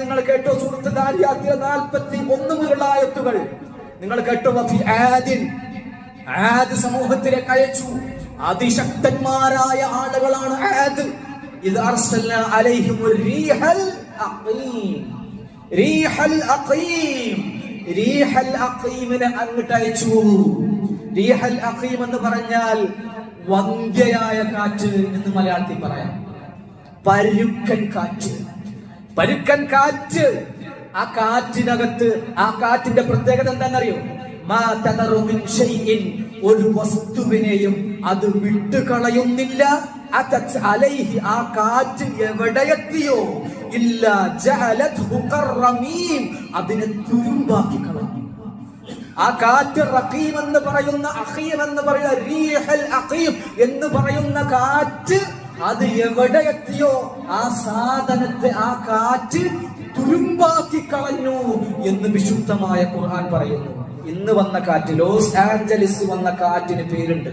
നിങ്ങൾ കേട്ടോ സുഹൃത്ത് നാൽപ്പത്തി ഒന്ന് മുതലുള്ള ആയത്തുകൾ. നിങ്ങൾ കേട്ടോ സമൂഹത്തിലേക്ക് അയച്ചു. അതിശക്തന്മാരായ ആളുകളാണ് ആദ്. അലൈഹിം റീഹൽ റീഹൽ അങ്ങോട്ട് റീഹൽ അഖീം എന്ന് പറഞ്ഞാൽ വന്ധ്യയായ കാറ്റ് എന്ന് മലയാളത്തിൽ പറയാം. പരുക്കൻ കാറ്റ്. പരുക്കൻ കാറ്റ്. ആ കാറ്റിനകത്ത് ആ കാറ്റിന്റെ പ്രത്യേകത എന്താണെന്നറിയോ? ഒരു വസ്തുവിനെയും അത് വിട്ടുകളയുന്നില്ല. അലൈഹി ആ കാറ്റ് എവിടെയെത്തിയോ ഇല്ല അതിനെ തുരുമ്പാക്കി കളഞ്ഞു. ആ കാറ്റ് റഖീം എന്ന് പറയുന്ന അഖീം എന്ന് പറയുന്ന എന്ന് പറയുന്ന കാറ്റ് അത് എവിടെ എത്തിയോ ആ സാധനത്തെ ആ കാറ്റ് തുരുമ്പാക്കി കളഞ്ഞു എന്ന് വിശുദ്ധമായ ഖുർആൻ പറയുന്നു. ഇന്ന് വന്ന കാറ്റ് ലോസ് ആഞ്ചലിസ് വന്ന കാറ്റിന് പേരുണ്ട്.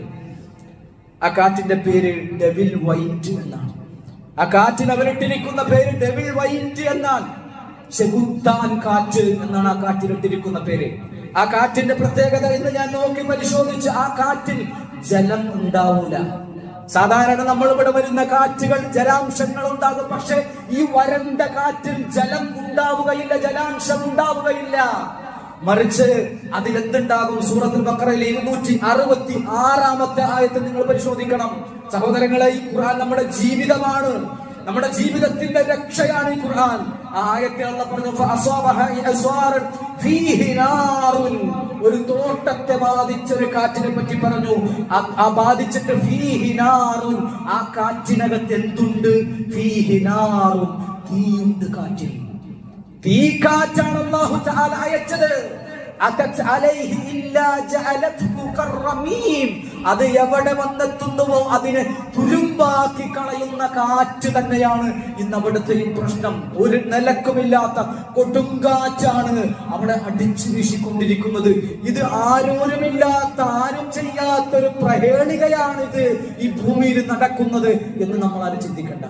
ആ കാറ്റിന്റെ പേര് ഡെവിൽ വൈറ്റ് എന്നാണ്. ആ കാറ്റിന് അവരിട്ടിരിക്കുന്ന പേര് ഡെവിൽ വൈറ്റ് എന്നാൽ ചെകുത്താൻ കാറ്റ് എന്നാണ് ആ കാറ്റിലിട്ടിരിക്കുന്ന പേര്. ആ കാറ്റിന്റെ പ്രത്യേകത എന്ന് ഞാൻ നോക്കി പരിശോധിച്ച് ആ കാറ്റിൽ ജലം ഉണ്ടാവൂല. സാധാരണ നമ്മൾ ഇവിടെ വരുന്ന കാറ്റുകൾ ജലാംശങ്ങൾ ഉണ്ടാകും പക്ഷെ ഈ വരണ്ട കാറ്റിൽ ജലം ഉണ്ടാവുകയില്ല ജലാംശം ഉണ്ടാവുകയില്ല. മറിച്ച് അതിൽ എന്തുണ്ടാകും? സൂറത്തുൽ ബക്കറയിലെ ഇരുന്നൂറ്റി അറുപത്തി ആറാമത്തെ ആയത്തിൽ നിങ്ങൾ പരിശോധിക്കണം. സഹോദരങ്ങളെ ഈ ഖുർആൻ നമ്മുടെ ജീവിതമാണ്. നമ്മുടെ ജീവിതത്തിന്റെ രക്ഷയാണ് ഈ ഖുർആൻ. ആ ആയത്തിൽ അള്ള പറഞ്ഞു ഒരു തോട്ടത്തെ ബാധിച്ച ഒരു കാറ്റിനെ പറ്റി പറഞ്ഞു. ആ- ബാധിച്ചിട്ട് ഫീഹിനാറും ആ കാറ്റിനകത്ത് എന്തുണ്ട്? ഫീഹിനാറും തീയുണ്ട് കാറ്റിൽ. തീ കാറ്റാണ് തആല അയച്ചത്. അത് എവിടെ വന്നെത്തുന്നുവോ അതിനെ തുരുമ്പാക്കി കളയുന്ന കാറ്റ് തന്നെയാണ് ഇന്ന് അവിടുത്തെയും പ്രശ്നം. ഒരു നിലക്കുമില്ലാത്ത കൊടുങ്കാറ്റാണ് അവിടെ അടിച്ചു വീശിക്കൊണ്ടിരിക്കുന്നത്. ഇത് ആരോരുമില്ലാത്ത ആരും ചെയ്യാത്തൊരു പ്രഹേളികയാണിത് ഈ ഭൂമിയിൽ നടക്കുന്നത് എന്ന് നമ്മൾ ആരും ചിന്തിക്കണ്ട.